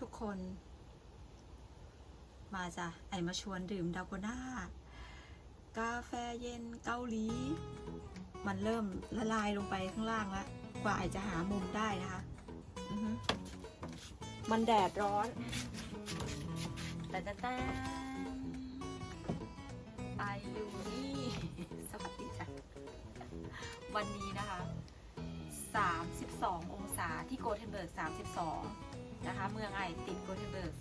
ทุกคน มาจ้ะไอมาชวนดื่มดาโกน่ากาแฟเย็นเกาหลี มันเริ่มละลายลงไปข้างล่างแล้วกว่าไอจะหามุมได้นะคะ มันแดดร้อนแต่แต่แต่ไออยู่นี่ สวัสดีจ้ะ วันนี้นะคะ 32 องศาที่โกเทนเบิร์ก 32 นะคะ เมืองไอติดโกเทนเบิร์ก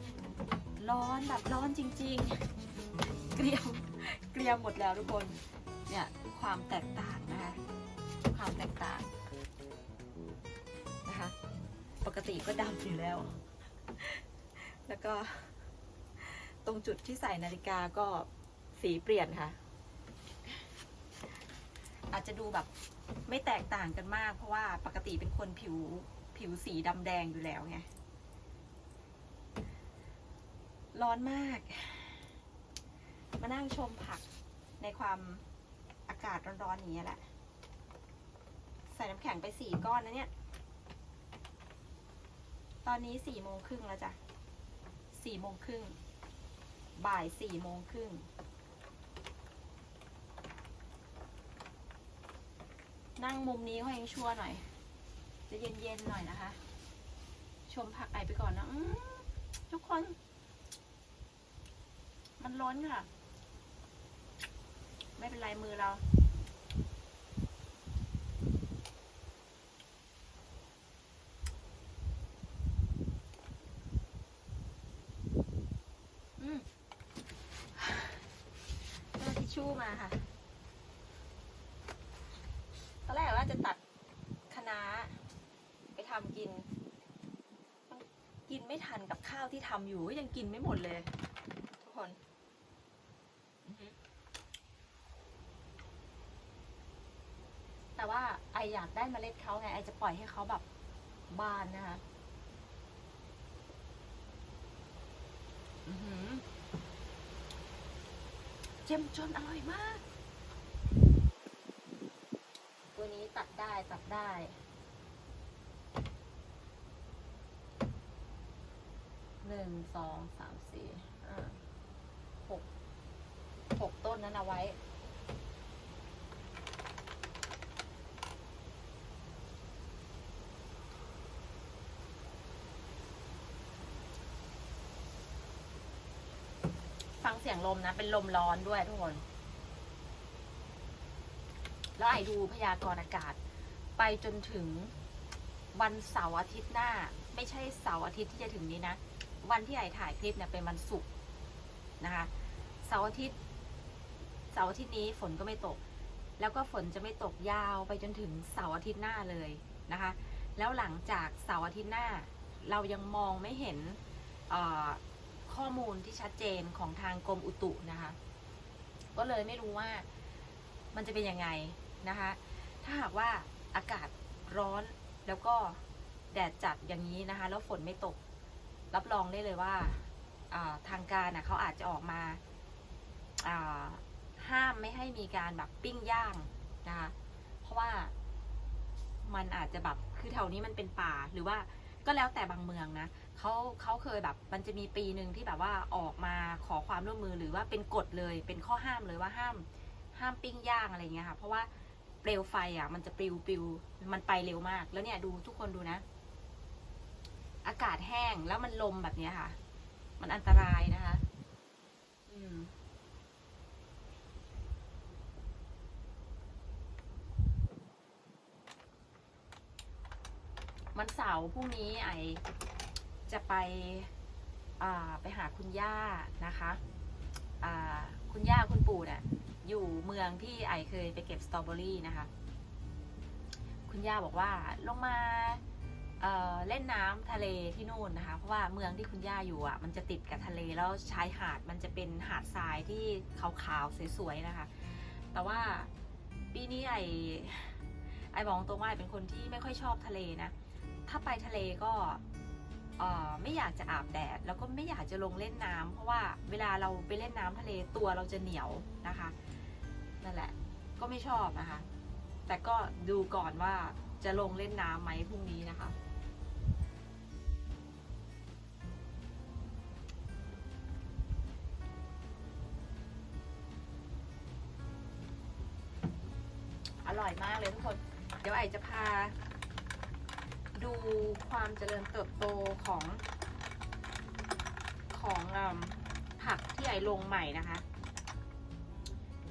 31 ร้อนแบบร้อนจริง ๆ เกรียมเกรียมหมดแล้วทุกคน เนี่ยความแตกต่างนะคะ ความแตกต่างนะคะ ปกติก็ดำอยู่แล้ว แล้วก็ ตรงจุดที่ใส่นาฬิกาก็สีเปลี่ยนค่ะ อาจจะดูแบบไม่แตกต่างกันมาก เพราะว่าปกติเป็นคนผิว ผิวสีดำแดงอยู่แล้วไง ร้อนมาก มานั่งชมผักในความอากาศร้อนๆอย่างนี้แหละ ใส่น้ำแข็งไปสี่ก้อนนะเนี่ย ตอนนี้สี่โมงครึ่งแล้วจ้ะสี่โมงครึ่ง บ่ายสี่โมงครึ่งนั่งมุมนี้เขายังชั่วหน่อย จะเย็นๆหน่อยนะคะ ชมผักไอไปก่อนนะทุกคน มันล้อนค่ะ ไม่เป็นไรมือเราอืมเอาทิชชู่มาค่ะ ตอนแรกว่าจะตัดคะน้าไปทำกินมันกิน ไม่ทันกับข้าวที่ทำอยู่ก็ยังกินไม่หมดเลย ทุกคนแต่ว่าไออยากได้เมล็ดเขาไงไอจะปล่อยให้เขาแบบบานนะคะเจ้มจนอร่อยมาก ตัวนี้ตัดได้ตัดได้ หนึ่งสองสามสี่ห้าหกหกต้นนั้นเอาไว้ ฟังเสียงลมนะ เป็นลมร้อนด้วยทุกคน แล้วไอดูพยากรณ์อากาศ ไปจนถึงวันเสาร์อาทิตย์หน้า ไม่ใช่เสาร์อาทิตย์ที่จะถึงนี้นะ วันที่ไอถ่ายคลิปเนี่ยเป็นวันศุกร์นะคะเสาร์อาทิตย์เสาร์อาทิตย์นี้ฝนก็ไม่ตก แล้วก็ฝนจะไม่ตกยาวไปจนถึงเสาร์อาทิตย์หน้าเลยนะคะ แล้วหลังจากเสาร์อาทิตย์หน้า เรายังมองไม่เห็นข้อมูลที่ชัดเจนของทางกรมอุตุนะคะ ก็เลยไม่รู้ว่ามันจะเป็นยังไงนะคะ ถ้าหากว่าอากาศร้อนแล้วก็แดดจัดอย่างนี้นะคะ แล้วฝนไม่ตก รับรองได้เลยว่าทางการนะเขาอาจจะออกมาอ่าห้ามไม่ให้มีการแบบปิ้งย่างนะคะเพราะว่ามันอาจจะแบบคือแถวนี้มันเป็นป่าหรือว่าก็แล้วแต่บางเมืองนะเขาเขาเคยแบบมันจะมีปีหนึ่งที่แบบว่าออกมาขอความร่วมมือหรือว่าเป็นกฎเลยเป็นข้อห้ามเลยว่าห้ามห้ามปิ้งย่างอะไรเงี้ยค่ะเพราะว่าเปลวไฟอะมันจะปลิวปลิวมันไปเร็วมาก แล้วเนี่ยดูทุกคนดูนะ อากาศแห้งแล้วมันลมแบบนี้ค่ะ มันอันตรายนะคะ อืมวันเสาร์พรุ่งนี้ไอจะไปไปหาคุณย่านะคะคุณย่าคุณปู่เนี่ยอยู่เมืองที่ไอเคยไปเก็บสตรอเบอรี่นะคะ คุณย่าบอกว่าลงมา เเล่นน้ำทะเลที่นู่นนะคะ เพราะว่าเมืองที่คุณย่าอยู่อะ มันจะติดกับทะเลแล้วชายหาดมันจะเป็นหาดทรายที่ขาวๆสวยๆนะคะ แต่ว่าปีนี้ไอไอบอกตรงว่าเป็นคนที่ไม่ค่อยชอบทะเลนะ ถ้าไปทะเลก็ไม่อยากจะอาบแดด แล้วก็ไม่อยากจะลงเล่นน้ำเพราะว่าเวลาเราไปเล่นน้ำทะเลตัวเราจะเหนียวนะคะนั่นแหละ ก็ไม่ชอบนะคะ แต่ก็ดูก่อนว่าจะลงเล่นน้ำไหมพรุ่งนี้นะคะ ร่อยมากเลยทุกคน เดี๋ยวไอจะพา ดูความเจริญเติบโตของ ของอผักที่ไอลงใหม่นะคะ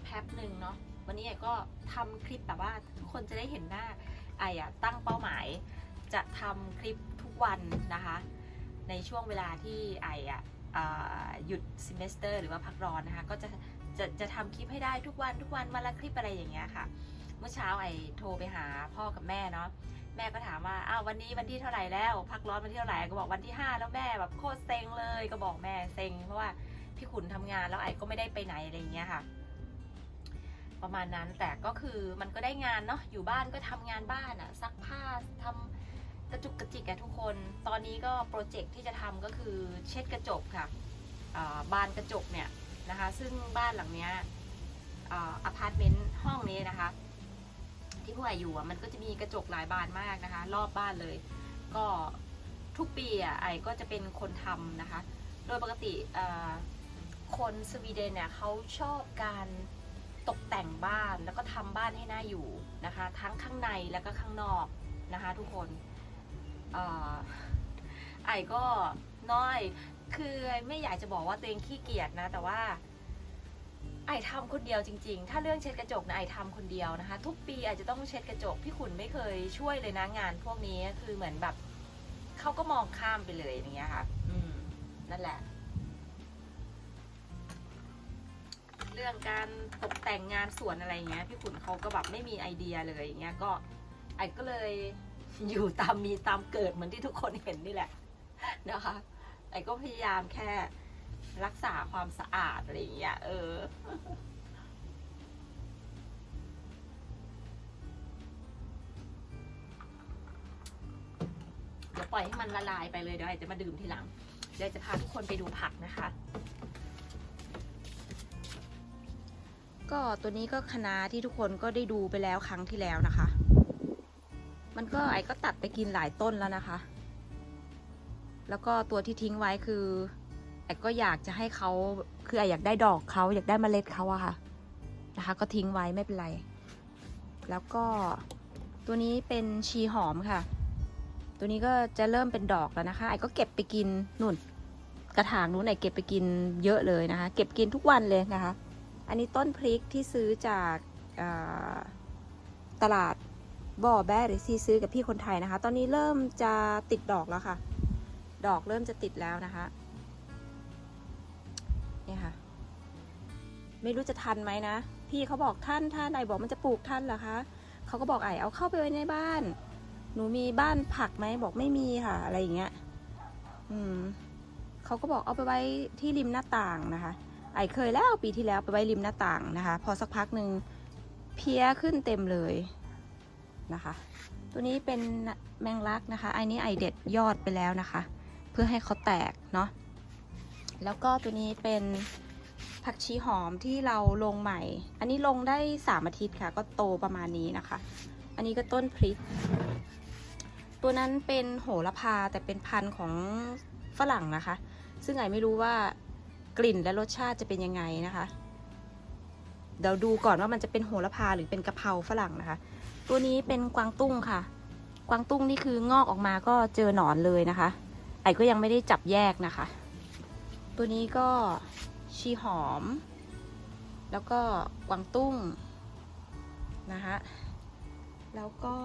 แป๊บหนึ่งเนาะวันนี้ไอก็ทำคลิปแบบว่าทุกคนจะได้เห็นหน้าไออะตั้งเป้าหมาย จะทำคลิปทุกวันนะคะ ในช่วงเวลาที่ไออะหยุดซิมเมสเตอร์ หรือว่าพักร้อนนะคะ ก็จะจะจะทำคลิปให้ได้ทุกวันทุกวันวันละคลิปอะไรอย่างเงี้ยค่ะ เมื่อเช้าไอโทรไปหาพ่อกับแม่เนาะแม่ก็ถามว่าอ้าววันนี้วันที่เท่าไหร่แล้ว พักร้อนวันที่เท่าไหร่ก็บอกวันที่ 5 แล้วแม่แบบโคตรเซ็งเลย ก็บอกแม่เซ็งเพราะว่าพี่ขุนทำงานแล้วไอก็ไม่ได้ไปไหนอะไรอย่างเงี้ยค่ะ ประมาณนั้นแต่ก็คือมันก็ได้งานเนาะอยู่บ้านก็ทำงานบ้านอะซักผ้าทำกระจุกกระจิกอะทุกคน ตอนนี้ก็โปรเจกต์ที่จะทำก็คือเช็ดกระจกค่ะบานกระจกเนี่ยนะคะ ซึ่งบ้านหลังเนี้ยอพาร์ตเมนต์ห้องนี้นะคะ ที่ผู้ใหญ่อยู่อะมันก็จะมีกระจกหลายบานมากนะคะ รอบบ้านเลย ก็ทุกปีอะไอก็จะเป็นคนทำนะคะ โดยปกติคนสวีเดนเนี่ยเขาชอบการตกแต่งบ้านแล้วก็ทำบ้านให้น่าอยู่นะคะ ทั้งข้างในแล้วก็ข้างนอกนะคะ ทุกคนเอ่อไอก็น้อยคือไอไม่อยากจะบอกว่าตัวเองขี้เกียจนะ แต่ว่า ไอทำคนเดียวจริง ๆ ถ้าเรื่องเช็ดกระจกนะไอทำคนเดียวนะคะ ทุกปีไอจะต้องเช็ดกระจกพี่ขุนไม่เคยช่วยเลยนะงานพวกนี้คือเหมือนแบบเขาก็มองข้ามไปเลยอย่างเงี้ยค่ะ อืม นั่นแหละ เรื่องการตกแต่งงานสวนอะไรเงี้ย พี่ขุนเขาก็แบบไม่มีไอเดียเลยอย่างเงี้ยก็ไอก็เลยอยู่ตามมีตามเกิดเหมือนที่ทุกคนเห็นนี่แหละนะคะไอก็พยายามแค่ รักษาความสะอาดอะไรอย่างเงี้ยเออ เดี๋ยวปล่อยให้มันละลายไปเลยเดี๋ยวไอจะมาดื่มทีหลัง เดี๋ยวจะพาทุกคนไปดูผักนะคะ ก็ตัวนี้ก็คณะที่ทุกคนก็ได้ดูไปแล้วครั้งที่แล้วนะคะ มันก็ไอก็ตัดไปกินหลายต้นแล้วนะคะ แล้วก็ตัวที่ทิ้งไว้คือ ไอก็อยากจะให้เขาคือไออยากได้ดอกเขาอยากได้เมล็ดเขาอะค่ะนะคะ ก็ทิ้งไว้ไม่เป็นไร แล้วก็ตัวนี้เป็นชีหอมค่ะ ตัวนี้ก็จะเริ่มเป็นดอกแล้วนะคะ ไอก็เก็บไปกินนุ่น กระถางนู้นไอเก็บไปกินเยอะเลยนะคะ เก็บกินทุกวันเลยนะคะ อันนี้ต้นพริกที่ซื้อจากตลาดบ่อแบ้หรือซีซื้อกับพี่คนไทยนะคะ ตอนนี้เริ่มจะติดดอกแล้วค่ะ ดอกเริ่มจะติดแล้วนะคะ เนี่ยค่ะ ไม่รู้จะทันไหมนะ พี่เขาบอกท่านท่านไอบอกมันจะปลูกท่านเหรอคะเขาก็บอกไอเอาเข้าไปไว้ในบ้าน หนูมีบ้านผักไหมบอกไม่มีค่ะ อะไรอย่างเงี้ย อืมเขาก็บอกเอาไปไว้ที่ริมหน้าต่างนะคะ ไอเคยแล้วปีที่แล้วไปไว้ริมหน้าต่างนะคะ พอสักพักหนึ่งเพี้ยขึ้นเต็มเลยนะคะ ตัวนี้เป็นแมงลักนะคะไอนี้ไอเด็ดยอดไปแล้วนะคะ เพื่อให้เขาแตกเนาะ แล้วก็ตัวนี้เป็นผักชีหอมที่เราลงใหม่ อันนี้ลงได้สามอาทิตย์ค่ะ ก็โตประมาณนี้นะคะ อันนี้ก็ต้นพริก ตัวนั้นเป็นโหระพาแต่เป็นพันธุ์ของฝรั่งนะคะ ซึ่งไอไม่รู้ว่ากลิ่นและรสชาติจะเป็นยังไงนะคะ เดี๋ยวดูก่อนว่ามันจะเป็นโหระพาหรือเป็นกะเพราฝรั่งนะคะ ตัวนี้เป็นกวางตุ้งค่ะ กวางตุ้งนี่คืองอกออกมาก็เจอหนอนเลยนะคะ ไอก็ยังไม่ได้จับแยกนะคะ ตัวนี้ก็ชีหอม แล้วก็กวางตุ้งนะคะแล้วก็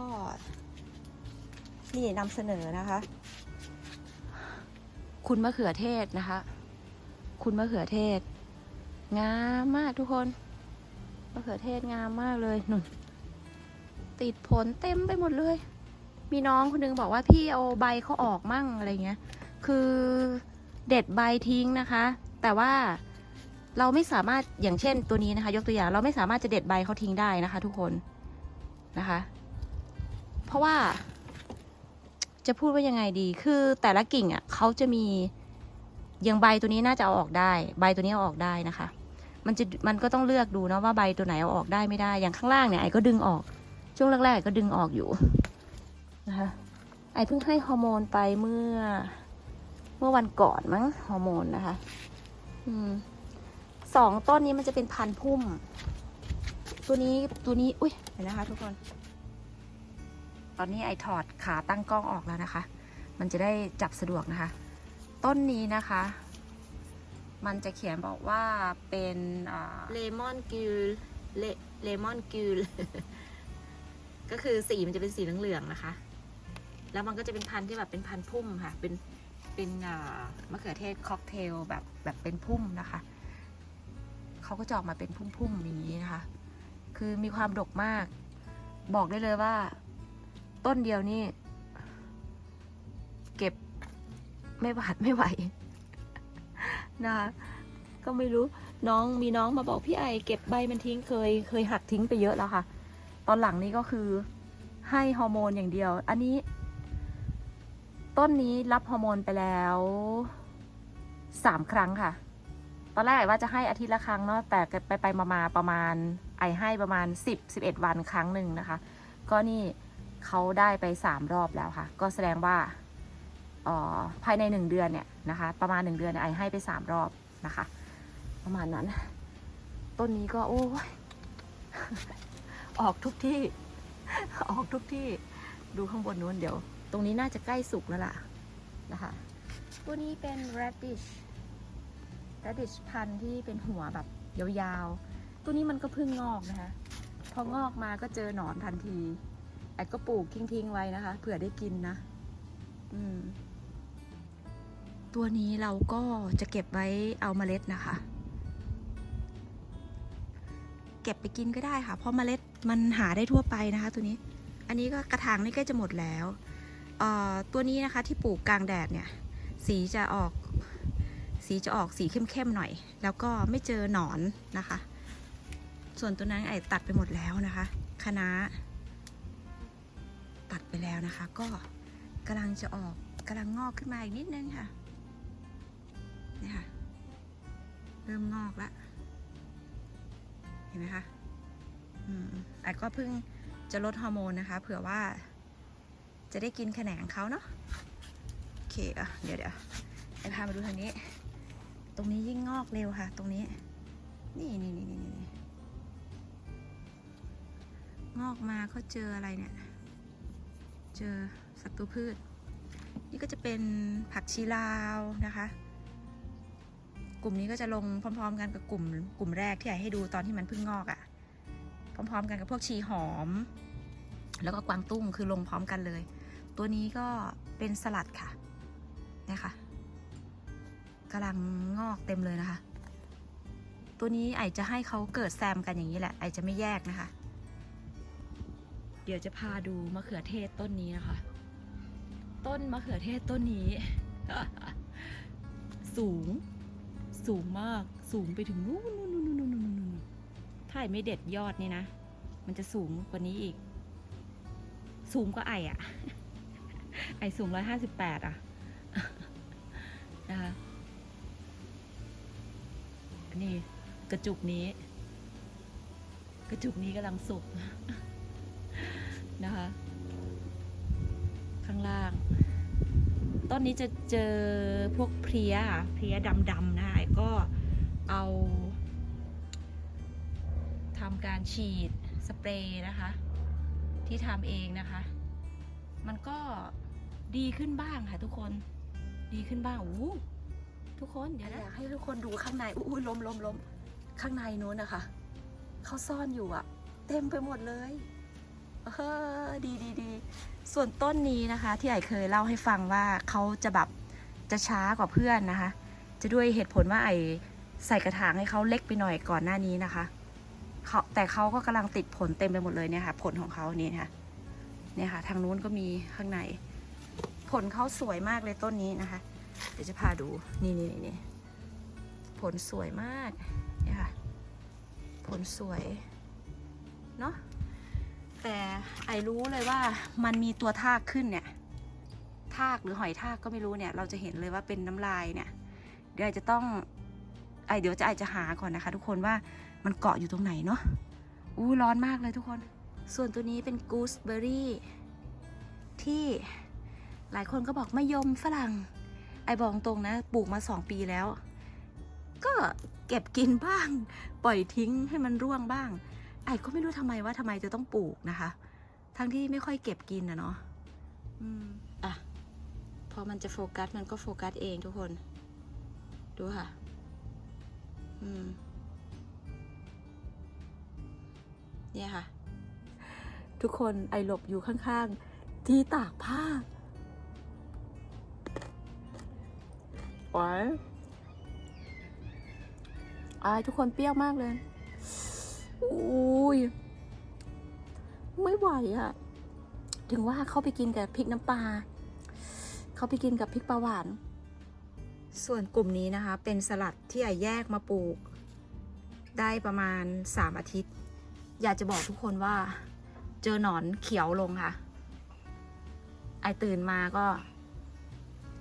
นี่นำเสนอนะคะ คุณมะเขือเทศนะคะ คุณมะเขือเทศ งามมากทุกคนมะเขือเทศงามมากเลยนุ่น ติดผลเต็มไปหมดเลย มีน้องคนนึงบอกว่าพี่เอาใบเขาออกมั่งอะไรเงี้ย คือ เด็ดใบทิ้งนะคะ แต่ว่าเราไม่สามารถอย่างเช่นตัวนี้นะคะ ยกตัวอย่างเราไม่สามารถจะเด็ดใบเขาทิ้งได้นะคะ ทุกคนนะคะ เพราะว่า จะพูดว่ายังไงดี คือแต่ละกิ่งอะเขาจะมีอย่างใบตัวนี้น่าจะเอาออกได้ ใบตัวนี้เอาออกได้นะคะ มันจะมันก็ต้องเลือกดูเนาะว่าใบตัวไหนเอาออกได้ไม่ได้ อย่างข้างล่างเนี่ยไอ้ก็ดึงออก ช่วงแรกๆไอ้ก็ดึงออกอยู่นะคะไอ้เพิ่งให้ฮอร์โมนไปเมื่อ เมื่อวันก่อนมั้งฮอร์โมนนะคะ อืมสองต้นนี้มันจะเป็นพันธุ์พุ่ม ตัวนี้ตัวนี้ อุ้ยเห็นนะคะ ทุกคน ตอนนี้ไอถอดขาตั้งกล้องออกแล้วนะคะ มันจะได้จับสะดวกนะคะ ต้นนี้นะคะ มันจะเขียนบอกว่าเป็นเลมอนกิลเลมอนกิลก็คือสีมันจะเป็นสีเหลืองๆนะคะ แล้วมันก็จะเป็นพันธุ์ที่แบบเป็นพันธุ์พุ่มค่ะ เป็น เป็นอ่ามะเขือเทศค็อกเทลแบบแบบเป็นพุ่มนะคะ เขาก็จะออกมาเป็นพุ่มๆอย่างนี้นะคะ คือมีความดกมาก บอกได้เลยว่า ต้นเดียวนี่ เก็บไม่หวาดไม่ไหวนะคะก็ไม่รู้น้องมีน้องมาบอกพี่ไอเก็บใบมันทิ้งเคยเคยหักทิ้งไปเยอะแล้วค่ะ ตอนหลังนี้ก็คือให้ฮอร์โมนอย่างเดียว อันนี้ ต้นนี้รับฮอร์โมนไปแล้วสามครั้งค่ะ ตอนแรกว่าจะให้อาทิตย์ละครั้งเนาะแต่ไปไปมามาประมาณ ไอให้ประมาณ 10 11 วันครั้งหนึ่งนะคะ ก็นี่เขาได้ไป 3 รอบแล้วค่ะ ก็แสดงว่าออภายใน 1 เดือนเนี่ยนะคะ ประมาณ 1 เดือนไอให้ไป 3 รอบนะคะ ประมาณนั้น ต้นนี้ก็โอ้ยออกทุกที่ ออกทุกที่ดูข้างบนนู้นเดี๋ยว รงนี้น่าจะใกล้สุกแล้วล่ะนะคะตัวนี้เป็น radish radish พันธุ์ที่เป็นหัวแบบยาวๆ ตัวนี้มันก็เพิ่งงอกนะคะ พองอกมาก็เจอหนอนทันทีไอ้ก็ปลูกทิ้งๆไว้นะคะ เผื่อได้กินนะ อืม ตัวนี้เราก็จะเก็บไว้เอาเมล็ดนะคะ เก็บไปกินก็ได้ค่ะ เพราะเมล็ดมันหาได้ทั่วไปนะคะ ตัวนี้ อันนี้ก็กระถางนี่ใกล้จะหมดแล้ว ตัวนี้นะคะที่ปลูกกลางแดดเนี่ยสีจะออกสีจะออกสีเข้มๆหน่อย แล้วก็ไม่เจอหนอนนะคะ ส่วนตัวนั้นไอ้ตัดไปหมดแล้วนะคะคณะตัดไปแล้วนะคะ ก็กำลังจะออกกำลังงอกขึ้นมาอีกนิดนึงค่ะนี่ค่ะ เริ่มงอกแล้วเห็นไหมคะอืมไอ้ก็เพิ่งจะลดฮอร์โมนนะคะ เผื่อว่า จะได้กินแขนงเขาเนาะโอเคอะเดี๋ยวเดี๋ยวไอ้พามาดูทางนี้ ตรงนี้ยิ่งงอกเร็วค่ะ ตรงนี้ นี่นี่นี่นี่นี่งอกมาเขาเจออะไรเนี่ย เจอศัตรูพืช นี่ก็จะเป็นผักชีลาวนะคะ กลุ่มนี้ก็จะลงพร้อม ๆ กันกับกลุ่ม กลุ่มแรกที่อให้ดูตอนที่มันเพิ่งงอกอะ่ะพร้อม ๆ กันกับพวกชีหอม แล้วก็กวางตุ้งคือลงพร้อมกันเลย ตัวนี้ก็เป็นสลัดค่ะนะคะกำลังงอกเต็มเลยนะคะ ตัวนี้ไอจะให้เขาเกิดแซมกันอย่างนี้แหละ ไอจะไม่แยกนะคะ เดี๋ยวจะพาดูมะเขือเทศต้นนี้นะคะ ต้นมะเขือเทศต้นนี้ สูง สูงมาก สูงไปถึงนู่นนู่นนู่นนู่นนู่นถ้าไอไม่เด็ดยอดนี่นะ มันจะสูงกว่านี้อีก สูงกว่าไออะ ไอสูงร้อยห้าสิบแปดอะนะคะนนี้กระจุกนี้ กระจุกนี้กำลังสุกนะคะ ข้างล่าง ต้นนี้จะเจอพวกเพลียเพลียดำๆนะไอ้ก็เอาทำการฉีดสเปรย์นะคะ ที่ทำเองนะคะ มันก็ ดีขึ้นบ้างค่ะทุกคน ดีขึ้นบ้างอู้ทุกคนเดี๋ยวนะอยากให้ทุกคนดูข้างในอู้ลมลมลมข้างในนู้นนะคะเขาซ่อนอยู่อะเต็มไปหมดเลยเออดีดีดีส่วนต้นนี้นะคะ ที่ไอเคยเล่าให้ฟังว่าเขาจะแบบจะช้ากว่าเพื่อนนะคะ จะด้วยเหตุผลว่าไอใส่กระถางให้เขาเล็กไปหน่อยก่อนหน้านี้นะคะเขาแต่เขาก็กำลังติดผลเต็มไปหมดเลยเนี่ยค่ะ ผลของเขานี่ค่ะเนี่ยค่ะ ทางนู้นก็มีข้างใน ผลเขาสวยมากเลยต้นนี้นะคะ เดี๋ยวจะพาดูนี่นี่นี่ผลสวยมากเนี่ยค่ะ ผลสวยเนาะแต่ไอรู้เลยว่ามันมีตัวทากขึ้นเนี่ยทากหรือหอยทากก็ไม่รู้เนี่ย เราจะเห็นเลยว่าเป็นน้ำลายเนี่ยเดี๋ยวจะต้องไอเดี๋ยวจะไอจะหาก่อนนะคะ ทุกคนว่ามันเกาะอยู่ตรงไหนเนาะอู้ร้อนมากเลยทุกคน ส่วนตัวนี้เป็นกูสเบอรี่ที่ หลายคนก็บอกมะยมฝรั่ง ไอบอกตรงนะปลูกมาสองปีแล้ว ก็เก็บกินบ้าง ปล่อยทิ้งให้มันร่วงบ้าง ไอ้ก็ไม่รู้ทำไมว่าทำไมจะต้องปลูกนะคะ ทั้งที่ไม่ค่อยเก็บกินนะเนาะอืมอะ พอมันจะโฟกัสมันก็โฟกัสเองทุกคน ดูค่ะ อืม เนี่ยค่ะ ทุกคนไอหลบอยู่ข้างๆ ที่ตากผ้า วานอายทุกคนเปรี้ยวมากเลยอุ้ยไม่ไหวอะ่ะ ถึงว่าเขาไปกินกับพริกน้ำปลาเขาไปกินกับพริกปลาหวาน ส่วนกลุ่มนี้นะคะ เป็นสลัดที่ไอแยกมาปลูก ได้ประมาณ 3 อาทิตย์ อยากจะบอกทุกคนว่า เจอหนอนเขียวลงค่ะ ไอตื่นมาก็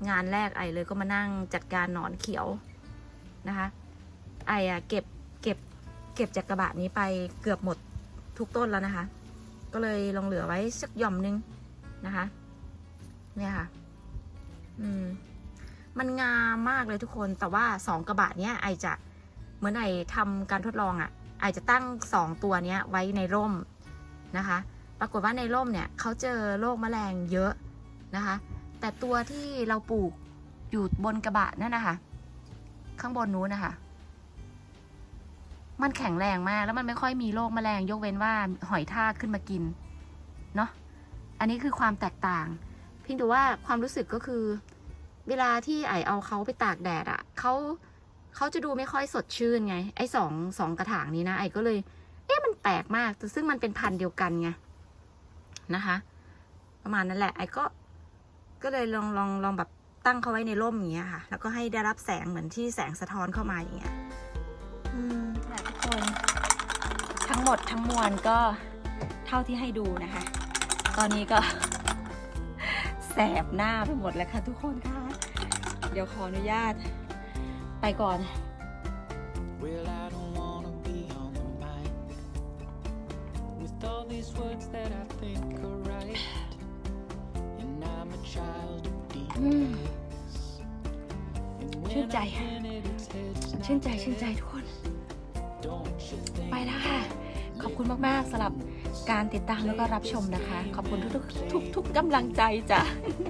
งานแรกไอเลยก็มานั่งจัดการหนอนเขียวนะคะ ไออะเก็บเก็บเก็บจากกระบะนี้ไปเกือบหมดทุกต้นแล้วนะคะ ก็เลยลงเหลือไว้สักหย่อมนึงนะคะ เนี่ยค่ะ อืม มันงามมากเลยทุกคน แต่ว่าสองกระบะเนี้ยไอจะเหมือนไอทำการทดลองอะ่ะ ไอจะตั้งสองตัวเนี้ยไว้ในร่มนะคะ ปรากฏว่าในร่มเนี่ยเขาเจอโรคแมลงเยอะนะคะ แต่ตัวที่เราปลูกอยู่บนกระบะนั่นนะคะข้างบนนู้นนะคะ มันแข็งแรงมาก แล้วมันไม่ค่อยมีโรคแมลงยกเว้นว่าหอยทากขึ้นมากิน เนาะอันนี้คือความแตกต่าง เพียงแต่ว่าความรู้สึกก็คือ เวลาที่ไอเอาเขาไปตากแดดอะ่ะเขาเขาจะดูไม่ค่อยสดชื่นไง ไอสองสองกระถางนี้นะไอก็เลย เอ๊ะมันแปลกมากแต่ซึ่งมันเป็นพันธุ์เดียวกันไงนะคะ ประมาณนั้นแหละ ไอก็ ก็เลยลองลองลองแบบตั้งเขาไว้ในร่มอย่างเงี้ยค่ะ แล้วก็ให้ได้รับแสงเหมือนที่แสงสะท้อนเข้ามาอย่างเงี้ยอืมค่ะทุกคน ทั้งหมดทั้งมวลก็เท่าที่ให้ดูนะคะ ตอนนี้ก็ แสบหน้าไปหมดแล้วค่ะทุกคนค่ะ เดี๋ยวขออนุญาตไปก่อน ชื่น when ใจ I win it, it's heads, ชื่น not ใจ ชื่นใจ tails. ทุกคน Don't you think ไปแล้วค่ะ ขอบคุณมาก ๆสำหรับการติดตามแล้วก็รับชมนะคะ ขอบคุณทุกๆทุกทุกกำลังใจจ้ะ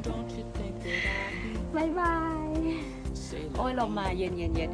Don't you think that บายบาย I say โอ้ยลมมาเย็นเย็นเย็น